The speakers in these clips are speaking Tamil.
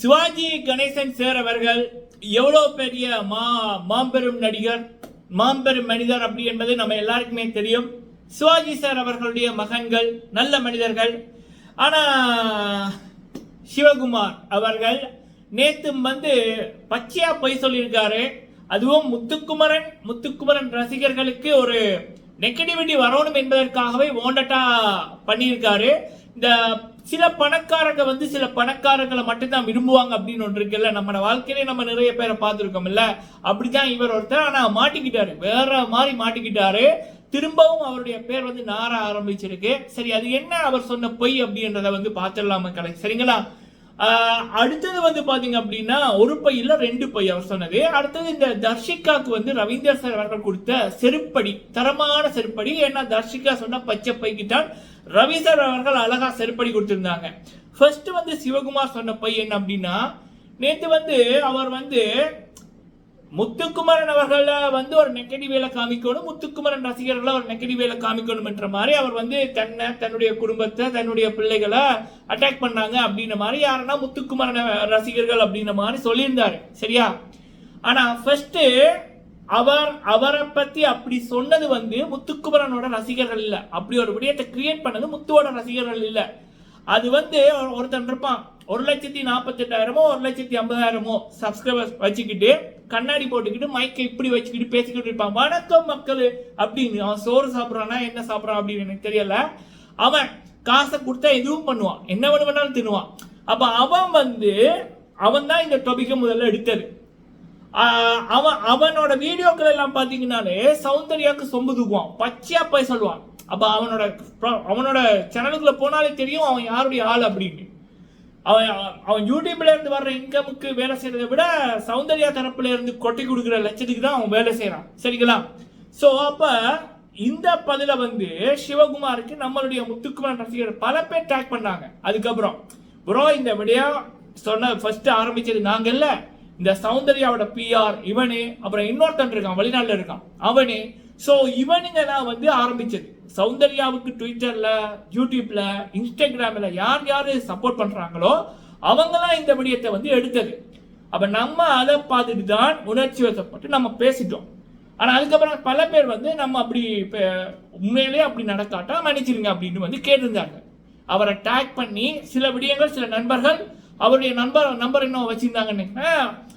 சிவாஜி கணேசன் சார் அவர்கள் எவ்வளோ பெரிய மா மாம்பெரும் நடிகர் மாம்பெரும் மனிதர் அப்படி என்பது நம்ம எல்லாருக்குமே தெரியும். சிவாஜி சார் அவர்களுடைய மகன்கள் நல்ல மனிதர்கள். ஆனால் சிவகுமார் அவர்கள் நேத்து வந்து பச்சையாக பொய் சொல்லியிருக்காரு. அதுவும் முத்துக்குமரன் முத்துக்குமரன் ரசிகர்களுக்கு ஒரு நெகட்டிவிட்டி வரணும் என்பதற்காகவே ஓண்டட்டா பண்ணியிருக்காரு. இந்த சில பணக்காரங்க வந்து சில பணக்காரங்களை மட்டும்தான் விரும்புவாங்க அப்படின்னு ஒன்று இருக்குல்ல. நம்ம வாழ்க்கையிலே நம்ம நிறைய பேரை பார்த்துருக்கோம்ல. அப்படிதான் இவர் ஒருத்தர் ஆனா மாட்டிக்கிட்டாரு. வேற மாதிரி மாட்டிக்கிட்டாரு. திரும்பவும் அவருடைய பேர் வந்து நார ஆரம்பிச்சிருக்கு. சரி அது என்ன அவர் சொன்ன பொய் அப்படின்றத வந்து பார்த்துடலாமா கலை? சரிங்களா? அடுத்தது வந்து பாத்தீங்க அப்படின்னா ஒரு பையில் ரெண்டு பை அவர் சொன்னது. அடுத்தது இந்த தர்ஷிகாக்கு வந்து ரவீந்தர் சார் அவர்கள் கொடுத்த செருப்படி தரமான செருப்படி. ஏன்னா தர்ஷிகா சொன்ன பச்சை பைக்கு தான் ரவி சார் அவர்கள் அழகா செருப்படி கொடுத்திருந்தாங்க. ஃபர்ஸ்ட் வந்து சிவகுமார் சொன்ன பை என்ன அப்படின்னா நேற்று வந்து அவர் வந்து முத்துக்குமரன் அவர்கள வந்து ஒரு நெக்கடி வேலை காமிக்கணும் முத்துக்குமரன் ரசிகர்களை ஒரு நெக்கடி வேலை காமிக்கணும் என்ற மாதிரி அவர் வந்து தன்னை தன்னுடைய குடும்பத்தை தன்னுடைய பிள்ளைகளை அட்டாக் பண்ணாங்க அப்படின்ற மாதிரி யாருன்னா முத்துக்குமரன் ரசிகர்கள் அப்படின்ற மாதிரி சொல்லியிருந்தாரு. சரியா? ஆனா ஃபர்ஸ்ட் அவர் அவரை பத்தி அப்படி சொன்னது வந்து முத்துக்குமரனோட ரசிகர்கள் இல்லை. அப்படி ஒரு விடயத்தை கிரியேட் பண்ணது முத்துவோட ரசிகர்கள் இல்லை. அது வந்து ஒருத்தன் இருப்பான். ஒரு லட்சத்தி நாற்பத்தெட்டாயிரமோ ஒரு லட்சத்தி ஐம்பதாயிரமோ சப்ஸ்கிரைபர்ஸ் வச்சுக்கிட்டு கண்ணாடி போட்டுக்கிட்டு மைக்கை இப்படி வச்சுக்கிட்டு பேசிக்கிட்டு இருப்பான். வணக்கம் மக்கள் அப்படின்னு அவன் சோறு சாப்பிட்றானா என்ன சாப்பிட்றான் அப்படின்னு எனக்கு தெரியல. அவன் காசை கொடுத்தா எதுவும் பண்ணுவான். என்ன வேணும் வேணாலும் தின்னுவான். அப்போ அவன் வந்து அவன் தான் இந்த டொபிக்கை முதல்ல எடுத்தது. அவன் அவனோட வீடியோக்கள் எல்லாம் பார்த்தீங்கன்னாலே சௌந்தர்யாவுக்கு சொம்பு தூக்குவான். பச்சையாக போய் சொல்லுவான். அப்போ அவனோட அவனோட சேனலுக்குள்ள போனாலே தெரியும் அவன் யாருடைய ஆள் அப்படின்னு. அவன் அவன் யூடியூப்ல இருந்து வர்ற இன்கமுக்கு வேலை செய்யறதை விட சௌந்தர்யா தரப்புல இருந்து கொட்டி கொடுக்குற லட்சத்துக்கு தான் அவன் வேலை செய்யறான். சரிங்களா? ஸோ அப்ப இந்த பதில வந்து சிவகுமாருக்கு நம்மளுடைய முத்துக்குமார் ரசிகர் பல பேர் டேக் பண்ணாங்க. அதுக்கப்புறம் ப்ரோ இந்த விடையா சொன்ன ஃபர்ஸ்ட் ஆரம்பிச்சது நாங்கல்ல. இந்த சௌந்தர்யாவோட பிஆர் இவனே. அப்புறம் இன்னொருத்தன் இருக்கான் வெளிநாட்டில் இருக்கான் அவனே. ஸோ இவனுங்க தான் வந்து ஆரம்பிச்சது. சௌந்தர்யாவுக்கு ட்விட்டரில் யூடியூப்பில் இன்ஸ்டாகிராமில் யார் யார் சப்போர்ட் பண்ணுறாங்களோ அவங்களாம் இந்த விடயத்தை வந்து எடுத்தது. அப்போ நம்ம அதை பார்த்துட்டு தான் உணர்ச்சி வசப்பட்டு நம்ம பேசிட்டோம். ஆனால் அதுக்கப்புறம் பல பேர் வந்து நம்ம அப்படி பே- உண்மையிலேயே அப்படி நடக்காட்டா மன்னிச்சிருங்க அப்படின்னு வந்து கேட்டிருந்தாங்க. அவரை டேக் பண்ணி சில விடயங்கள் சில நண்பர்கள் அவருடைய நண்பர் நம்பர் இன்னும் வச்சுருந்தாங்கன்னு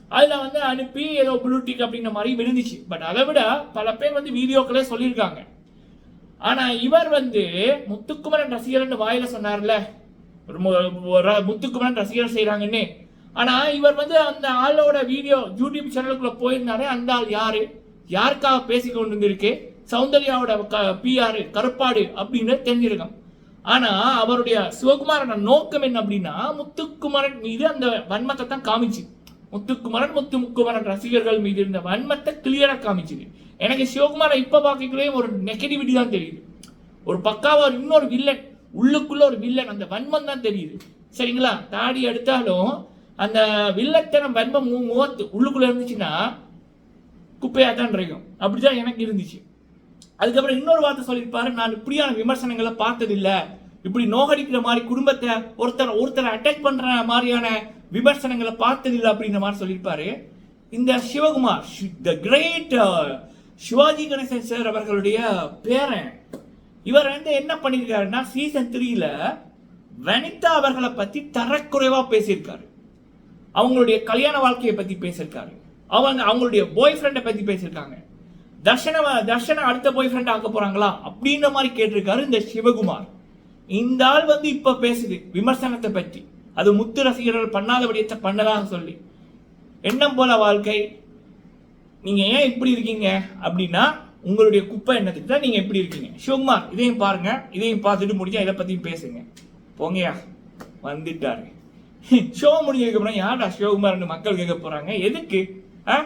அதில் வந்து அனுப்பி ஏதோ ப்ளூடிக் அப்படின்ற மாதிரி விழுந்துச்சு. பட் அதை விட பல பேர் வந்து வீடியோக்களே சொல்லியிருக்காங்க. ஆனா இவர் வந்து முத்துக்குமரன் ரசிகர்னு வாயில சொன்னார்ல. முத்துக்குமரன் ரசிகர் செய்றாங்கன்னு. ஆனா இவர் வந்து அந்த ஆளோட வீடியோ யூடியூப் சேனலுக்குள்ள போயிருந்தாரு. அந்த ஆள் யாரு? யாருக்காக பேசி கொண்டு இருந்திருக்கு சௌந்தர்யாவோட பிஆர் கருப்பாடு அப்படின்னு தெரிஞ்சிருக்கும். ஆனா அவருடைய சிவகுமாரன் நோக்கம் என்ன அப்படின்னா முத்துக்குமரன் மீது அந்த வன்மத்தை தான் காமிச்சு முத்துக்குமரன் முத்து முக்குமரன் ரசிகர்கள் மீது இருந்த வன்மத்தை கிளியரா காமிச்சுது. எனக்கு சிவகுமாரை இப்போ பார்க்கலையே ஒரு நெகட்டிவிட்டி தான் தெரியுது. ஒரு பக்காவாக ஒரு இன்னொரு வில்லன் உள்ளுக்குள்ளே ஒரு வில்லன் அந்த வன்மம் தான் தெரியுது. சரிங்களா? தாடி எடுத்தாலும் அந்த வில்லத்தனம் வன்மம் மூ முகத்து உள்ளுக்குள்ளே இருந்துச்சுன்னா குப்பையாக தான் இருக்கும். அப்படி தான் எனக்கு இருந்துச்சு. அதுக்கப்புறம் இன்னொரு வார்த்தை சொல்லியிருப்பாரு நான் இப்படியான விமர்சனங்களை பார்த்ததில்ல. இப்படி நோகடிக்கிற மாதிரி குடும்பத்தை ஒருத்தர் ஒருத்தரை அட்டாக் பண்ணுற மாதிரியான விமர்சனங்களை பார்த்ததில்லை அப்படின்ற மாதிரி சொல்லியிருப்பாரு. இந்த Sivakumar the great Sivaji Ganesan sir அவர்களுடைய பேரன். இவர் வந்து என்ன பண்ணியிருக்காருன்னா சீசன் த்ரீல வனிதா அவர்களை பத்தி தரக்குறைவா பேசியிருக்காரு. அவங்களுடைய கல்யாண வாழ்க்கையை பத்தி பேசியிருக்காரு. அவங்க அவங்களுடைய பாய் ஃப்ரெண்டை பத்தி பேசியிருக்காங்க. தர்ஷன தர்ஷன அடுத்த பாய் ஃப்ரெண்ட் ஆக்க போறாங்களா? அப்படின்ற மாதிரி கேட்டிருக்காரு இந்த சிவகுமார். இந்த ஆள் வந்து இப்ப பேசுது விமர்சனத்தை பற்றி. அது முத்து ரசிகர்கள் பண்ணாத விடயத்தை பண்ணலாம் சொல்லி. எண்ணம் போல வாழ்க்கை நீங்கள் ஏன் இப்படி இருக்கீங்க? அப்படின்னா உங்களுடைய குப்பை என்னத்துக்கு? தான் நீங்கள் எப்படி இருக்கீங்க. சிவகுமார் இதையும் பாருங்க இதையும் பார்த்துட்டு முடிஞ்சா இதை பற்றியும் பேசுங்க. போங்கயா வந்துட்டாரு. ஷோ முடிஞ்சதுக்கப்புறம் யாரா சிவகுமார்னு மக்கள் கேட்க போகிறாங்க எதுக்கு? ஆ?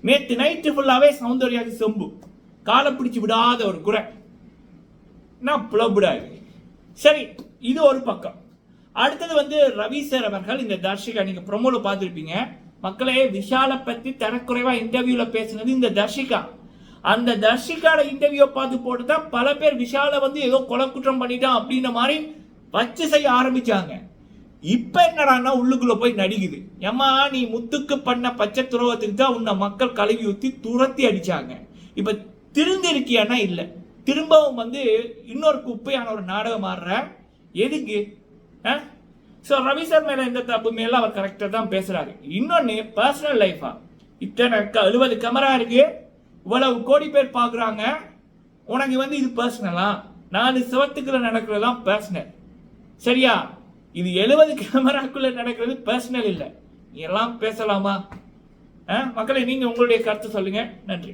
நேற்று நைட்டு ஃபுல்லாகவே சௌந்தர்யாக்கு செம்பு. காலை பிடிச்சி விடாத ஒரு குறை. நான் புலப்படாது சரி இது ஒரு பக்கம். அடுத்தது வந்து ரவி சார் அவர்கள் இந்த தர்ஷிகா நீங்கள் ப்ரொமோவில் பார்த்துருப்பீங்க. மக்களே விஷாலை பற்றி தரக்குறைவா இன்டர்வியூல பேசுனது இந்த தர்ஷிகா. அந்த தர்ஷிகாட இன்டர்வியூ பார்த்து போட்டு தான் பல பேர் விஷாலை வந்து ஏதோ கொலை குற்றம் பண்ணிட்டான் அப்படின்ற மாதிரி வச்சு செய்ய ஆரம்பிச்சாங்க. இப்ப என்னடான்னா உள்ளுக்குள்ள போய் நடிக்குது. ஏமா நீ முத்துக்கு பண்ண பச்சை துரோகத்துக்கு தான் உன்னை மக்கள் கழுவி ஊத்தி துரத்தி அடிச்சாங்க. இப்ப திருந்திருக்கியானா இல்ல? திரும்பவும் வந்து இன்னொரு குப்பையான ஒரு நாடகம் ஆடுற. எதுக்கு? ஸோ ரவி சார் மேல எந்த தப்பு? மேல அவர் கரெக்டாக தான் பேசுறாரு. இன்னொன்று பர்சனல் லைஃபா இத்தனை க எழுபது கேமரா இருக்கு. இவ்வளவு கோடி பேர் பார்க்குறாங்க. உனக்கு வந்து இது பர்சனலா நாலு சிவத்துக்குள்ள நடக்கிறதெல்லாம் பர்சனல் சரியா? இது எழுபது கேமராக்குள்ள நடக்கிறது பர்சனல் இல்லை. நீ எல்லாம் பேசலாமா? ஆ, மக்களே நீங்க உங்களுடைய கருத்து சொல்லுங்க. நன்றி.